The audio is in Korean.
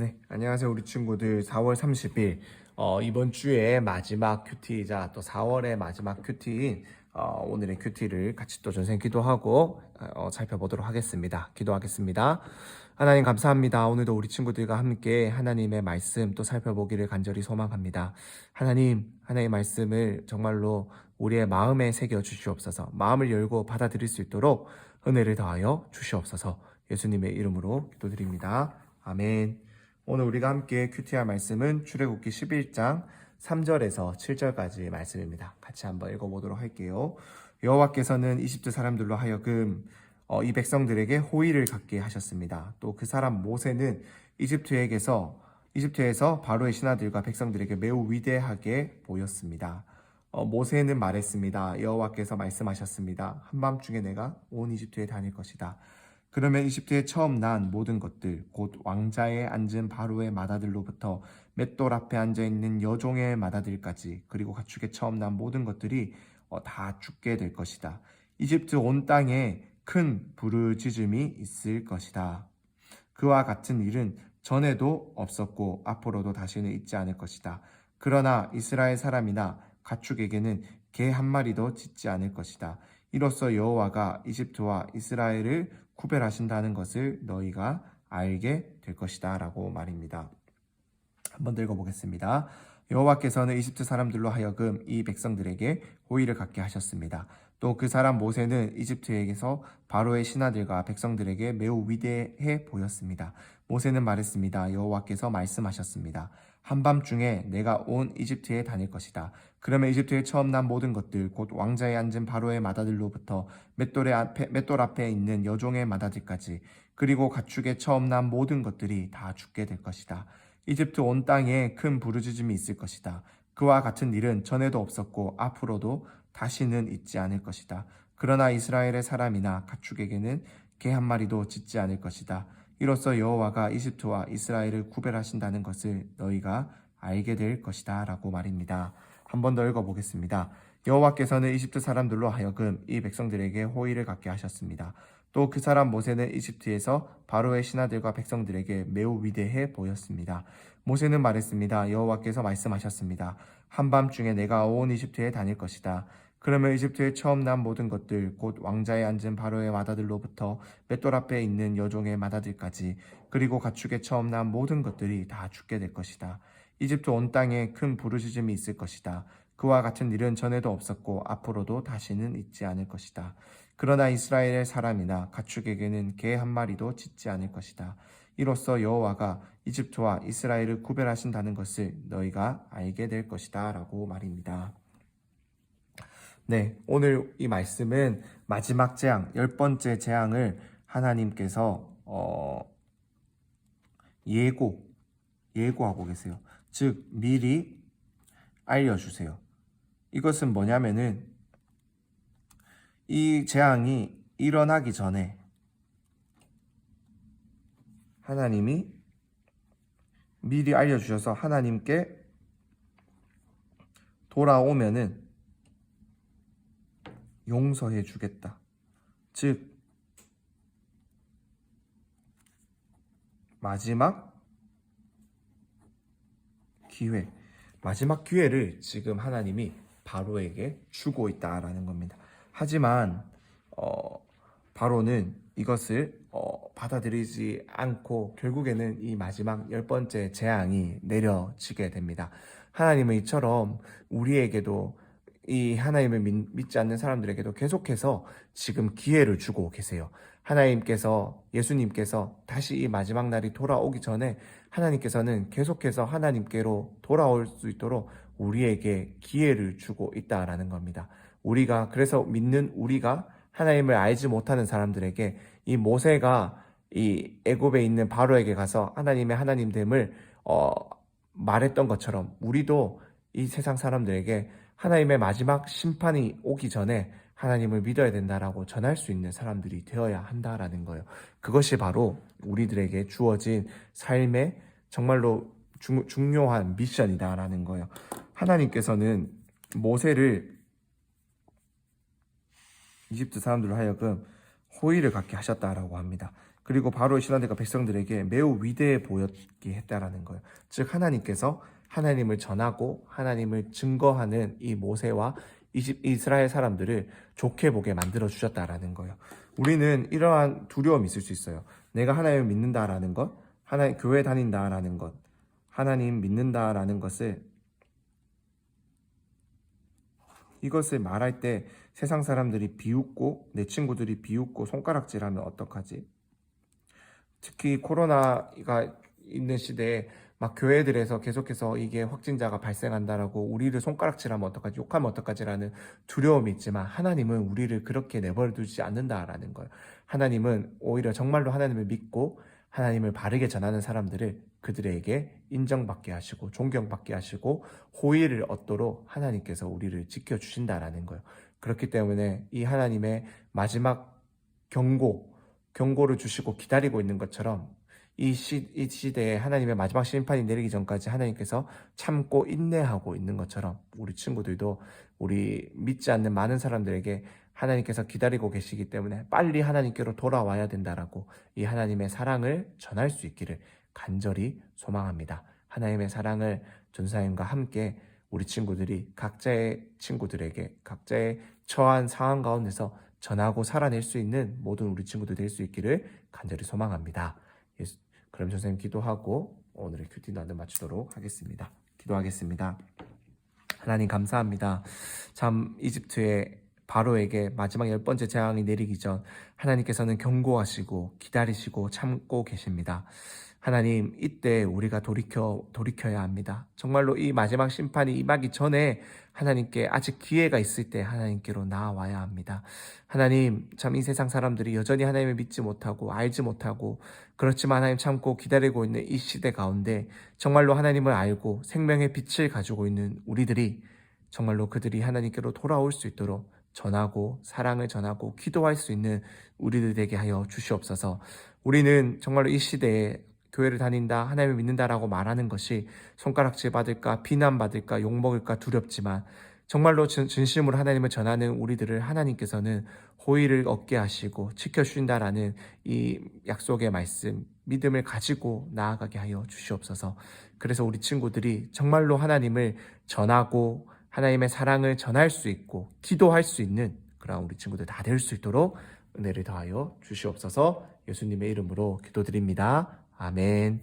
네, 안녕하세요 우리 친구들 4월 30일 어, 이번 주의 마지막 큐티이자 또 4월의 마지막 큐티인 어, 오늘의 큐티를 같이 또 전생 기도하고 어, 살펴보도록 하겠습니다. 기도하겠습니다. 하나님 감사합니다. 오늘도 우리 친구들과 함께 하나님의 말씀 또 살펴보기를 간절히 소망합니다. 하나님, 하나님의 말씀을 정말로 우리의 마음에 새겨 주시옵소서. 마음을 열고 받아들일 수 있도록 은혜를 더하여 주시옵소서. 예수님의 이름으로 기도드립니다. 아멘. 오늘 우리가 함께 큐티할 말씀은 출애굽기 11장 3절에서 7절까지 말씀입니다. 같이 한번 읽어보도록 할게요. 여호와께서는 이집트 사람들로 하여금 어, 이 백성들에게 호의를 갖게 하셨습니다. 또 그 사람 모세는 이집트에게서 이집트에서 바로의 신하들과 백성들에게 매우 위대하게 보였습니다. 어, 모세는 말했습니다. 여호와께서 말씀하셨습니다. 한밤중에 내가 온 이집트에 다닐 것이다. 그러면 이집트에 처음 난 모든 것들, 곧 왕자에 앉은 바로의 마다들로부터 맷돌 앞에 앉아 있는 여종의 마다들까지, 그리고 가축에 처음 난 모든 것들이 어, 다 죽게 될 것이다. 이집트 온 땅에 큰 부르짖음이 있을 것이다. 그와 같은 일은 전에도 없었고 앞으로도 다시는 있지 않을 것이다. 그러나 이스라엘 사람이나 가축에게는 개 한 마리도 짖지 않을 것이다. 이로써 여호와가 이집트와 이스라엘을 구별하신다는 것을 너희가 알게 될 것이다 라고 말입니다. 한번 더 읽어보겠습니다. 여호와께서는 이집트 사람들로 하여금 이 백성들에게 호의를 갖게 하셨습니다. 또 그 사람 모세는 이집트에게서 바로의 신하들과 백성들에게 매우 위대해 보였습니다. 모세는 말했습니다. 여호와께서 말씀하셨습니다. 한밤중에 내가 온 이집트에 다닐 것이다. 그러면 이집트에 처음 난 모든 것들 곧 왕자에 앉은 바로의 마다들로부터 맷돌의 앞에 맷돌 앞에 있는 여종의 마다들까지 그리고 가축에 처음 난 모든 것들이 다 죽게 될 것이다. 이집트 온 땅에 큰 부르짖음이 있을 것이다. 그와 같은 일은 전에도 없었고 앞으로도 다시는 있지 않을 것이다. 그러나 이스라엘의 사람이나 가축에게는 개 한 마리도 짖지 않을 것이다. 이로써 여호와가 이집트와 이스라엘을 구별하신다는 것을 너희가 알게 될 것이다 라고 말입니다. 한 번 더 읽어보겠습니다. 여호와께서는 이집트 사람들로 하여금 이 백성들에게 호의를 갖게 하셨습니다. 또 그 사람 모세는 이집트에서 바로의 신하들과 백성들에게 매우 위대해 보였습니다. 모세는 말했습니다. 여호와께서 말씀하셨습니다. 한밤중에 내가 온 이집트에 다닐 것이다. 그러면 이집트에 처음 난 모든 것들 곧 왕자에 앉은 바로의 마다들로부터 맷돌 앞에 있는 여종의 마다들까지 그리고 가축에 처음 난 모든 것들이 다 죽게 될 것이다. 이집트 온 땅에 큰 부르짖음이 있을 것이다. 그와 같은 일은 전에도 없었고 앞으로도 다시는 있지 않을 것이다. 그러나 이스라엘의 사람이나 가축에게는 개 한 마리도 짖지 않을 것이다. 이로써 여호와가 이집트와 이스라엘을 구별하신다는 것을 너희가 알게 될 것이다라고 말입니다. 네, 오늘 이 말씀은 마지막 재앙, 열 번째 재앙을 하나님께서 어, 예고, 예고하고 계세요. 즉 미리 알려주세요. 이것은 뭐냐면은 이 재앙이 일어나기 전에 하나님이 미리 알려주셔서 하나님께 돌아오면은 용서해 주겠다. 즉, 마지막 기회, 마지막 기회를 지금 하나님이 바로에게 주고 있다라는 겁니다. 하지만 어, 바로는 이것을 어, 받아들이지 않고 결국에는 이 마지막 열 번째 재앙이 내려지게 됩니다. 하나님은 이처럼 우리에게도 이 하나님을 믿, 믿지 않는 사람들에게도 계속해서 지금 기회를 주고 계세요. 하나님께서 예수님께서 다시 이 마지막 날이 돌아오기 전에 하나님께서는 계속해서 하나님께로 돌아올 수 있도록 우리에게 기회를 주고 있다라는 겁니다. 우리가 그래서 믿는 우리가 하나님을 알지 못하는 사람들에게 이 모세가 이 애굽에 있는 바로에게 가서 하나님의 하나님됨을 어, 말했던 것처럼 우리도 이 세상 사람들에게 하나님의 마지막 심판이 오기 전에 하나님을 믿어야 된다라고 전할 수 있는 사람들이 되어야 한다라는 거예요. 그것이 바로 우리들에게 주어진 삶의 정말로 중, 중요한 미션이다라는 거예요. 하나님께서는 모세를 이집트 사람들로 하여금 호의를 갖게 하셨다라고 합니다. 그리고 바로의 신하들과 백성들에게 매우 위대해 보였게 했다라는 거예요. 즉 하나님께서 하나님을 전하고 하나님을 증거하는 이 모세와 이집- 이스라엘 사람들을 좋게 보게 만들어 주셨다라는 거예요. 우리는 이러한 두려움이 있을 수 있어요. 내가 하나님을 믿는다라는 것, 하나님 교회 다닌다라는 것, 하나님 믿는다라는 것을 이것을 말할 때 세상 사람들이 비웃고 내 친구들이 비웃고 손가락질하면 어떡하지? 특히 코로나가 있는 시대에 막 교회들에서 계속해서 이게 확진자가 발생한다라고 우리를 손가락질하면 어떡하지 욕하면 어떡하지라는 두려움이 있지만 하나님은 우리를 그렇게 내버려 두지 않는다라는 거예요. 하나님은 오히려 정말로 하나님을 믿고 하나님을 바르게 전하는 사람들을 그들에게 인정받게 하시고 존경받게 하시고 호의를 얻도록 하나님께서 우리를 지켜 주신다라는 거예요. 그렇기 때문에 이 하나님의 마지막 경고, 경고를 주시고 기다리고 있는 것처럼 이, 시, 이 시대에 하나님의 마지막 심판이 내리기 전까지 하나님께서 참고 인내하고 있는 것처럼 우리 친구들도 우리 믿지 않는 많은 사람들에게 하나님께서 기다리고 계시기 때문에 빨리 하나님께로 돌아와야 된다라고 이 하나님의 사랑을 전할 수 있기를 간절히 소망합니다. 하나님의 사랑을 전사님과 함께 우리 친구들이 각자의 친구들에게 각자의 처한 상황 가운데서 전하고 살아낼 수 있는 모든 우리 친구들 될 수 있기를 간절히 소망합니다. 예수, 그럼 선생님 기도하고 오늘의 큐티 나눔 마치도록 하겠습니다. 기도하겠습니다. 하나님 감사합니다. 참 이집트의 바로에게 마지막 열 번째 재앙이 내리기 전 하나님께서는 경고하시고 기다리시고 참고 계십니다. 하나님 이때 우리가 돌이켜 돌이켜야 합니다. 정말로 이 마지막 심판이 임하기 전에 하나님께 아직 기회가 있을 때 하나님께로 나아와야 합니다. 하나님 참 이 세상 사람들이 여전히 하나님을 믿지 못하고 알지 못하고 그렇지만 하나님 참고 기다리고 있는 이 시대 가운데 정말로 하나님을 알고 생명의 빛을 가지고 있는 우리들이 정말로 그들이 하나님께로 돌아올 수 있도록 전하고 사랑을 전하고 기도할 수 있는 우리들 되게 하여 주시옵소서. 우리는 정말로 이 시대에 교회를 다닌다, 하나님을 믿는다라고 말하는 것이 손가락질 받을까, 비난받을까, 욕먹을까 두렵지만 정말로 진, 진심으로 하나님을 전하는 우리들을 하나님께서는 호의를 얻게 하시고 지켜주신다라는 이 약속의 말씀, 믿음을 가지고 나아가게 하여 주시옵소서. 그래서 우리 친구들이 정말로 하나님을 전하고 하나님의 사랑을 전할 수 있고 기도할 수 있는 그런 우리 친구들 다 될 수 있도록 은혜를 더하여 주시옵소서 예수님의 이름으로 기도드립니다. 아멘.